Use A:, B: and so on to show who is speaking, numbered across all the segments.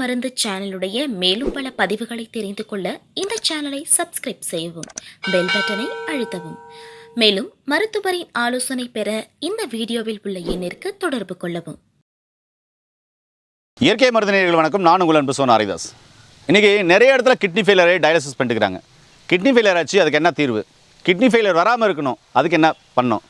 A: மருந்து சேனலுடைய மேலும் பல பதிவுகளை தெரிந்து கொள்ள இந்த சேனலை சப்ஸ்கிரைப் செய்யவும் பெல் பட்டனை அழுத்தவும். மேலும் மருத்துவரின் ஆலோசனை பெற இந்த வீடியோவில் உள்ள எண்ணிற்கு தொடர்பு கொள்ளவும்.
B: இயற்கை மருந்து நேர்கள் வணக்கம். நான் உங்கள் அன்பு சோன் ஹரிதாஸ். இன்றைக்கி நிறைய இடத்துல கிட்னி ஃபெயிலரை டயாலிசிஸ் பண்ணிட்டுக்கிறாங்க கிட்னி ஃபெயிலியர் ஆச்சு அதுக்கு என்ன தீர்வு? கிட்னி ஃபெயிலியர் வராமல் இருக்கணும் அதுக்கு என்ன பண்ணோம்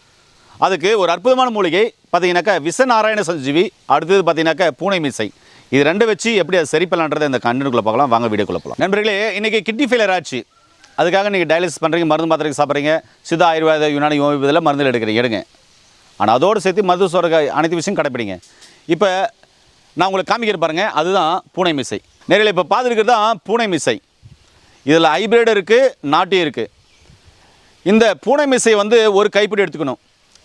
B: அதுக்கு ஒரு அற்புதமான மூலிகை பார்த்தீங்கன்னாக்கா விசநாராயண சஞ்சீவி அடுத்தது பார்த்தீங்கன்னாக்கா பூனை மீசை. இது ரெண்டு வச்சு எப்படி அதை சரி பண்ணலான்றதை இந்த கண்டனுக்குள்ளே பார்க்கலாம். வாங்க வீடியோக்குள்ளே போகலாம். நண்பர்களே இன்றைக்கி கிட்னி ஃபெயிலியர் ஆச்சு. அதுக்காக நீங்கள் டயாலிசிஸ் பண்ணுறீங்க மருந்து மாத்திரைக்கு சாப்பிட்றீங்க. சித்தா ஆயுர்வேத யுனானி இதெல்லாம் மருந்து எடுக்கிறீங்க. எடுங்க. ஆனால் அதோடு சேர்த்து மருத்துவ சொல்கிற அனைத்து விஷயம் கடைப்பிடிங்க. இப்போ நான் உங்களுக்கு காமிக்கிற பாருங்கள் அதுதான் பூனை மிசை. நேரில் இப்போ பார்த்துருக்கிறது தான் பூனை மிசை. இதில் ஹைப்ரிட் இருக்குது நாட்டியும் இருக்குது இந்த பூனை மிசை வந்து ஒரு கைப்பிடி எடுத்துக்கணும்.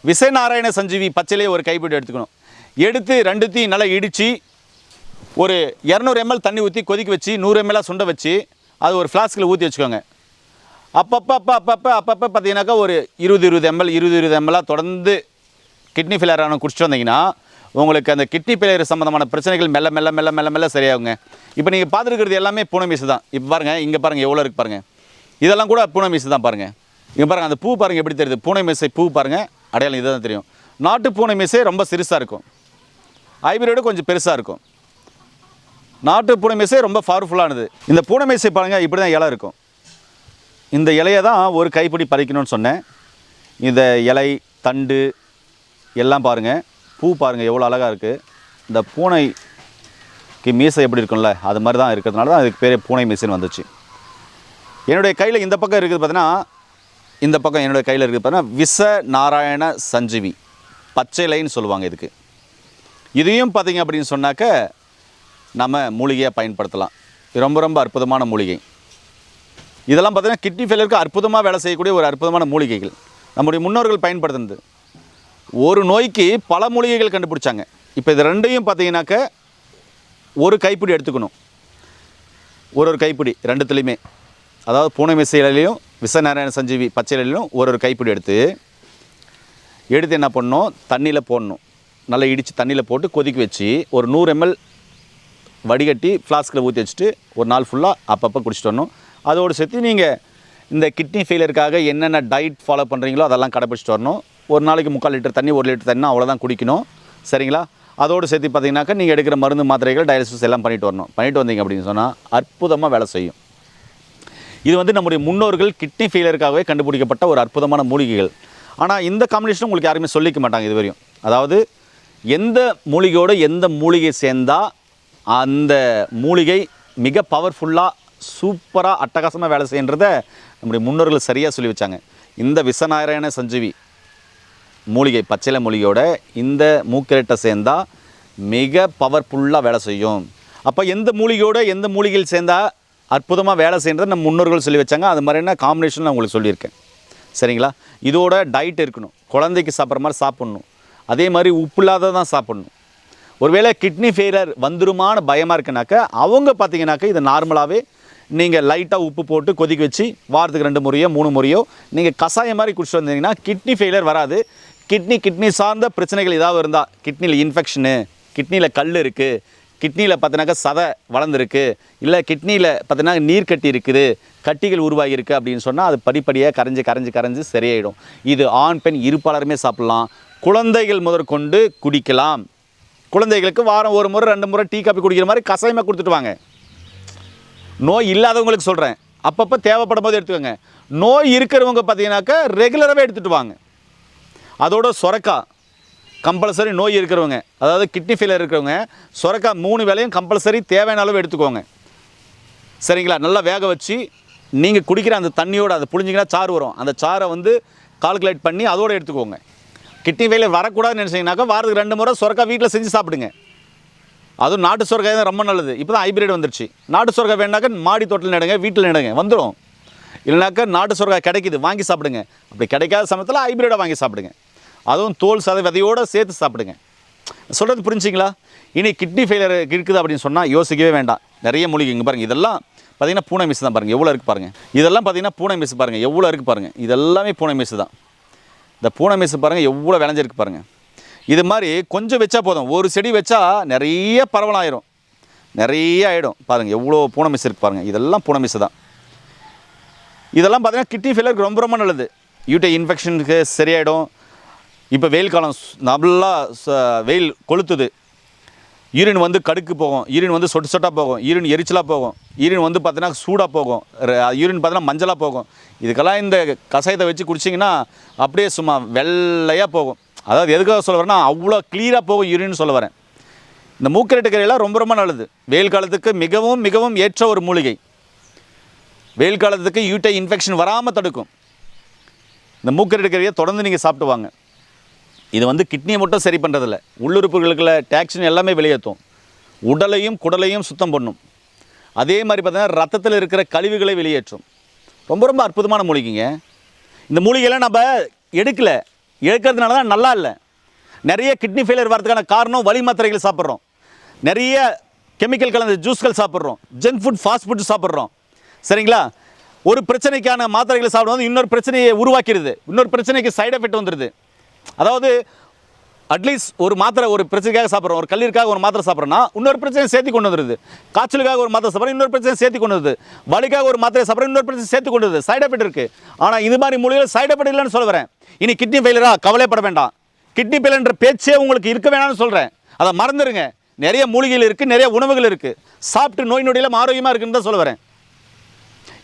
B: விசயநாராயண சஞ்சீவி பச்சையிலே ஒரு கைப்பிடி எடுத்துக்கணும். எடுத்து ரெண்டுத்தையும் நல்லா இடித்து ஒரு இரநூறு எம்எல் தண்ணி ஊற்றி கொதிக்க வச்சு நூறு எம்எல்லாக சுண்ட வச்சு அது ஒரு ஃப்ளாஸ்கில் ஊற்றி வச்சுக்கோங்க. அப்பப்போ அப்போ அப்பப்போ அப்பப்போ பார்த்தீங்கன்னாக்கா ஒரு இருபது இருபது எம்எல் இருபது இருபது எம்எல்லாக தொடர்ந்து கிட்னி ஃபெயிலியர் ஆன குடிச்சிட்டு வந்தீங்கன்னா உங்களுக்கு அந்த கிட்னி ஃபெயிலியர் சம்மந்தமான பிரச்சனைகள் மெல்ல மெல்ல மெல்ல மெல்ல மெல்ல சரியாகுங்க. இப்போ நீங்கள் பார்த்துருக்கிறது எல்லாமே பூனை மீசு தான். இப்போ பாருங்கள் இங்கே பாருங்கள் எவ்வளோ இருக்குது பாருங்கள் இதெல்லாம் கூட பூனை மீசு தான் பாருங்கள் இங்கே பாருங்கள் அந்த பூ பாருங்கள் எப்படி தெரியுது? பூனை மீசை பூ பாருங்கள் அடையாளம் இதுதான் தெரியும். நாட்டு பூனை மீசை ரொம்ப சிறுசாக இருக்கும். ஹைபிரிடு கொஞ்சம் பெருசாக இருக்கும். நாட்டு பூனை மீசை ரொம்ப பவர்ஃபுல்லானது இந்த பூனை மீசை பாருங்கள் இப்படி தான் இலை இருக்கும். இந்த இலையை தான் ஒரு கைப்பிடி பறிக்கணும்னு சொன்னேன். இந்த இலை தண்டு எல்லாம் பாருங்கள் பூ பாருங்கள் எவ்வளோ அழகாக இருக்குது இந்த பூனைக்கு மீசை எப்படி இருக்கும்ல அது மாதிரி தான் இருக்கிறதுனால தான் அதுக்கு பேர் பூனை மீசைன்னு வந்துச்சு. என்னுடைய கையில் இந்த பக்கம் இருக்குது பார்த்தீங்கன்னா இந்த பக்கம் என்னுடைய கையில் இருக்குது பார்த்தீங்கன்னா விச நாராயண சஞ்சீவி. பச்சை இலைன்னு சொல்லுவாங்க இதுக்கு. இதையும் பார்த்தீங்க அப்படின்னு சொன்னாக்க நம்ம மூலிகையாக பயன்படுத்தலாம். இது ரொம்ப ரொம்ப அற்புதமான மூலிகை. இதெல்லாம் பார்த்தீங்கன்னா கிட்னி ஃபெயிலியருக்கு அற்புதமாக வேலை செய்யக்கூடிய ஒரு அற்புதமான மூலிகைகள். நம்முடைய முன்னோர்கள் பயன்படுத்தினது. ஒரு நோய்க்கு பல மூலிகைகள் கண்டுபிடிச்சாங்க. இப்போ இது ரெண்டையும் பார்த்தீங்கன்னாக்க ஒரு கைப்பிடி எடுத்துக்கணும். ஒரு ஒரு கைப்பிடி ரெண்டுத்துலேயுமே. அதாவது பூனை மிசையிலையும் இலையிலையும் விசநாராயண சஞ்சீவி பச்சை இலையிலையும் ஒரு ஒரு கைப்பிடி எடுத்து எடுத்து என்ன பண்ணணும்? தண்ணியில் போடணும். நல்லா இடித்து தண்ணியில் போட்டு கொதிக்க வச்சு ஒரு நூறு எம்எல் வடிகட்டி ஃப்ளாஸ்கில் ஊற்றி வச்சுட்டு ஒரு நாள் ஃபுல்லாக அப்பப்போ குடிச்சிட்டு வரணும். அதோடு சேர்த்து நீங்கள் இந்த கிட்னி ஃபெயிலியருக்காக என்னென்ன டயட் ஃபாலோ பண்ணுறீங்களோ அதெல்லாம் கடைப்பிடிச்சிட்டு வரணும். ஒரு நாளைக்கு முக்கால் லிட்டர் தண்ணி ஒரு லிட்டர் தண்ணி அவ்வளோதான் குடிக்கணும். சரிங்களா? அதோடு சேர்த்து பார்த்தீங்கன்னாக்கா நீங்கள் எடுக்கிற மருந்து மாத்திரைகள் டயாலிசிஸ் எல்லாம் பண்ணிட்டு வரணும். பண்ணிட்டு வந்தீங்க அப்படின்னு சொன்னால் அற்புதமாக வேலை செய்யும். இது வந்து நம்முடைய முன்னோர்கள் கிட்னி ஃபெயிலியருக்காகவே கண்டுபிடிக்கப்பட்ட ஒரு அற்புதமான மூலிகைகள். ஆனால் இந்த காம்பினேஷன் உங்களுக்கு யாருமே சொல்லிக்க மாட்டாங்க இது வரையும். அதாவது எந்த மூலிகையோட எந்த மூலிகை சேர்ந்தால் அந்த மூலிகை மிக பவர்ஃபுல்லாக சூப்பராக அட்டகாசமாக வேலை செய்யன்றதை நம்முடைய முன்னோர்கள் சரியாக சொல்லி வச்சாங்க. இந்த விசநாராயண சஞ்சீவி மூலிகை பச்சிலை மூலிகையோட இந்த மூக்கிரட்டை சேர்ந்தால் மிக பவர்ஃபுல்லாக வேலை செய்யும். அப்போ எந்த மூலிகையோட எந்த மூலிகையில் சேர்ந்தால் அற்புதமாக வேலை செய்யறதை நம்ம முன்னோர்கள் சொல்லி வச்சாங்க. அது மாதிரியான காம்பினேஷன் நான் உங்களுக்கு சொல்லியிருக்கேன். சரிங்களா? இதோட டயட் இருக்கணும். குழந்தைக்கு சாப்பிட்ற மாதிரி சாப்பிட்ணும். அதே மாதிரி உப்பு இல்லாத தான் சாப்பிட்ணும். ஒருவேளை கிட்னி ஃபெயிலர் வந்துருமான பயமாக இருக்குனாக்கா அவங்க பார்த்தீங்கன்னாக்கா இது நார்மலாகவே நீங்கள் லைட்டாக உப்பு போட்டு கொதிக்க வச்சு வாரத்துக்கு ரெண்டு முறையோ மூணு முறையோ நீங்கள் கஷாயம் மாதிரி குடிச்சிட்டு வந்தீங்கன்னா கிட்னி ஃபெயிலியர் வராது. கிட்னி கிட்னி சார்ந்த பிரச்சனைகள் ஏதாவது இருந்தால் கிட்னியில் இன்ஃபெக்ஷனு கிட்னியில் கல் இருக்குது கிட்னியில் பார்த்தீங்கன்னாக்கா சதை வளர்ந்துருக்கு இல்லை கிட்னியில் பார்த்தீங்கன்னா நீர் கட்டி இருக்குது கட்டிகள் உருவாகியிருக்கு அப்படின்னு சொன்னால் அது படிப்படியாக கரைஞ்சி கரைஞ்சி கரைஞ்சு சரியாயிடும். இது ஆண் பெண் இருப்பாளருமே சாப்பிட்லாம். குழந்தைகள் முதற்கொண்டு குடிக்கலாம். குழந்தைகளுக்கு வாரம் ஒரு முறை ரெண்டு முறை டீ காப்பி குடிக்கிற மாதிரி கசாயமாக கொடுத்துட்டு வாங்க. நோய் இல்லாதவங்களுக்கு சொல்கிறேன் அப்பப்போ தேவைப்படும் போது எடுத்துக்கோங்க. நோய் இருக்கிறவங்க பார்த்தீங்கன்னாக்கா ரெகுலராகவே எடுத்துகிட்டு வாங்க. அதோட சொரக்கா கம்பல்சரி நோய் இருக்கிறவங்க அதாவது கிட்னி ஃபெயிலியர் இருக்கிறவங்க சொரக்கா மூணு வேளையும் கம்பல்சரி தேவையான அளவு எடுத்துக்கோங்க. சரிங்களா? நல்லா வேக வச்சு நீங்கள் குடிக்கிற அந்த தண்ணியோடு அதை புழிஞ்சிங்கன்னா சாறு வரும். அந்த சாரை வந்து கால்குலேட் பண்ணி அதோடு எடுத்துக்கோங்க. கிட்னி ஃபெயிலியர் வரக்கூடாதுன்னு நினச்சிங்கனாக்கா வாரத்துக்கு ரெண்டு முறை சொரக்காய் வீட்டில் செஞ்சு சாப்பிடுங்க. அதுவும் நாட்டு சொரக்காய் தான் ரொம்ப நல்லது. இப்போ தான் ஹைப்ரிட் வந்துருச்சு. நாட்டு சொரக்காய் வேணாக்கா மாடி தோட்டத்தில் நடுங்க வீட்டில் நடுங்க வந்துடும் இல்லைனாக்கா நாட்டு சொரக்காய் கிடைக்குது வாங்கி சாப்பிடுங்க. அப்படி கிடைக்காத சமயத்தில் ஹைப்ரிடை வாங்கி சாப்பிடுங்க. அதுவும் தோல் சதை விதையோடு சேர்த்து சாப்பிடுங்க. சொல்கிறது புரிஞ்சிங்களா? இனி கிட்னி ஃபெயிலியர் இருக்குது அப்படின்னு சொன்னால் யோசிக்கவே வேண்டாம். நிறைய மூலிகை இங்கே பாருங்கள் இதெல்லாம் பார்த்தீங்கன்னா பூனை மிஸ் தான் பாருங்கள் எவ்வளோ இருக்குது பாருங்கள் இதெல்லாம் பார்த்தீங்கன்னா பூனை மிஸ் பாருங்கள் எவ்வளோ இருக்குது பாருங்கள் இதெல்லாமே பூனை மிஸ் தான். இந்த பூனை மிஸ் பாருங்கள் எவ்வளோ விளைஞ்சிருக்கு பாருங்கள் இது மாதிரி கொஞ்சம் வச்சா போதும். ஒரு செடி வச்சா நிறைய பரவலாயிரும். நிறைய ஆகிடும் பாருங்கள் எவ்வளோ பூனை பூனமிஸ் இருக்குது பாருங்கள் இதெல்லாம் பூனமிஸ் தான். இதெல்லாம் பார்த்தீங்கன்னா கிட்னி ஃபெயிலருக்கு ரொம்ப ரொம்ப நல்லது. யூட்டை இன்ஃபெக்ஷனுக்கு சரியாயிடும். இப்போ வெயில் காலம் நல்லா ச- வெயில் கொளுத்துது. யூரின் வந்து கடுக்கு போகும். யூரின் வந்து சொட்டு சொட்டாக போகும். யூரின் எரிச்சலாக போகும். யூரின் வந்து பார்த்தீங்கன்னா சூடாக போகும். யூரின் பார்த்தீங்கன்னா மஞ்சளாக போகும். இதுக்கெல்லாம் இந்த கஷாயத்தை வச்சு குடிச்சிங்கன்னா அப்படியே சும்மா வெள்ளையாக போகும். அதாவது எதுக்காக சொல்ல வரேன்னா அவ்வளோ க்ளீனாக போகும் யூரின்னு சொல்ல வரேன். இந்த மூக்கரட்டு கரையெல்லாம் ரொம்ப ரொம்ப நல்லது. வெயில் காலத்துக்கு மிகவும் மிகவும் ஏற்ற ஒரு மூலிகை. வெயில் காலத்துக்கு யூட்டை இன்ஃபெக்ஷன் வராமல் தடுக்கும். இந்த மூக்கரட்டு கரையை தொடர்ந்து நீங்கள் சாப்பிட்டு வாங்க. இது வந்து கிட்னியை மட்டும் சரி பண்ணுறதில்ல உள்ளுறுப்புகளுக்குள்ள டாக்ஸின் எல்லாமே வெளியேற்றும். உடலையும் குடலையும் சுத்தம் பண்ணும். அதே மாதிரி பார்த்திங்கன்னா ரத்தத்தில் இருக்கிற கழிவுகளை வெளியேற்றும். ரொம்ப ரொம்ப அற்புதமான மூலிகைங்க. இந்த மூலிகையெல்லாம் நம்ம எடுக்கல. எடுக்கிறதுனால தான் நல்லா இல்லை. நிறைய கிட்னி ஃபெயிலியர் வரதுக்கான காரணம் வலி மாத்திரைகள் சாப்பிட்றோம். நிறைய கெமிக்கல் கலந்த ஜூஸ்கள் சாப்பிட்றோம். ஜங்க் ஃபுட் ஃபாஸ்ட் ஃபுட் சாப்பிட்றோம். சரிங்களா? ஒரு பிரச்சனைக்கான மாத்திரைகளை சாப்பிடும்போது இன்னொரு பிரச்சனையை உருவாக்கிடுது. இன்னொரு பிரச்சனைக்கு சைடு எஃபெக்ட் வந்துடுது. அதாவது அட்லீஸ்ட் ஒரு மாத்திரை ஒரு பிரச்சனைக்காக சாப்பிட்றோம். ஒரு கல்லீருக்காக ஒரு மாத்திரை சாப்பிட்றோம்னா இன்னொரு பிரச்சனை சேர்த்து கொண்டு வந்துருது காய்ச்சலுக்காக ஒரு மாத்திரை சாப்பிட்றோம் இன்னொரு பிரச்சனை சேர்த்து கொண்டு வருது வலிக்காக ஒரு மாத்திரை சாப்பிட்றோம் இன்னொரு பிரச்சனை சேர்த்து கொண்டு வருது சைட் எஃபெக்ட் இருக்குது ஆனால் இது மாதிரி மூலிகையில் சைட் எஃபெக்ட் இல்லைன்னு சொல்ல வரேன். இனி கிட்னி ஃபெயிலரா கவலைப்பட வேண்டாம். கிட்னி ஃபெயிலர்ன்ற பேச்சே உங்களுக்கு இருக்க வேணாம்னு சொல்கிறேன் அதை மறந்துடுங்க நிறைய மூலிகைகள் இருக்குது நிறைய உணவுகள் இருக்குது சாப்பிட்டு நோய் நொடியெல்லாம் ஆரோக்கியமாக இருக்குன்னு தான் சொல்ல வரேன்.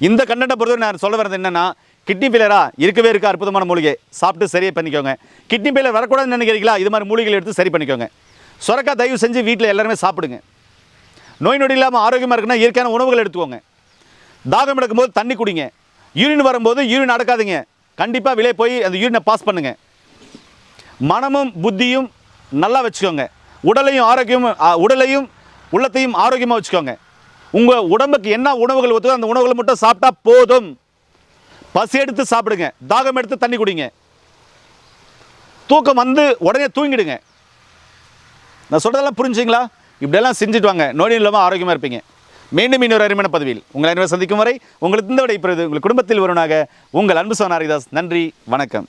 B: இந்த கண்டென்ட்டை பொறுத்தவரை நான் சொல்ல வரது என்னென்னா கிட்னி ஃபெயிலரா இருக்கவே இருக்க? அற்புதமான மூலிகை. சாப்பிட்டு சரியை பண்ணிக்கோங்க. கிட்னி ஃபெயிலர் வரக்கூடாதுன்னு நினைக்கிறீங்களா இது மாதிரி மூலிகைகள் எடுத்து சரி பண்ணிக்கோங்க. சுரக்கா தயவு செஞ்சு வீட்டில் எல்லாருமே சாப்பிடுங்க. நோய் நொடி இல்லாமல் ஆரோக்கியமாக இருக்குன்னா இயற்கையான உணவுகள் எடுத்துக்கோங்க. தாகம் எடுக்கும்போது தண்ணி குடிங்க. யூரின் வரும்போது யூரின் அடக்காதீங்க. கண்டிப்பாக விலை போய் அந்த யூரினை பாஸ் பண்ணுங்கள் மனமும் புத்தியும் நல்லா வச்சுக்கோங்க. உடலையும் ஆரோக்கியமும் உடலையும் உள்ளத்தையும் ஆரோக்கியமாக வச்சுக்கோங்க. உங்கள் உடம்புக்கு என்ன உணவுகள் ஒத்துக்கோ அந்த உணவுகளை மட்டும் சாப்பிட்டா போதும். பசி எடுத்து சாப்பிடுங்க. தாகம் எடுத்து தண்ணி குடிங்க. தூக்கம் வந்து உடனே தூங்கிடுங்க. நான் சொல்கிறதெல்லாம் புரிஞ்சுங்களா? இப்படியெல்லாம் செஞ்சுட்டு வாங்க. நோய் இல்லாமல் ஆரோக்கியமாக இருப்பீங்க. மீண்டும் இன்னொரு அருமையான பதவியில் உங்களை அனைவரும் சந்திக்கும் வரை உங்களுக்கு இந்த விடை பெறுவது உங்கள் குடும்பத்தில் வருவனாக உங்கள் அன்பு சோனாரிதாஸ் நன்றி வணக்கம்.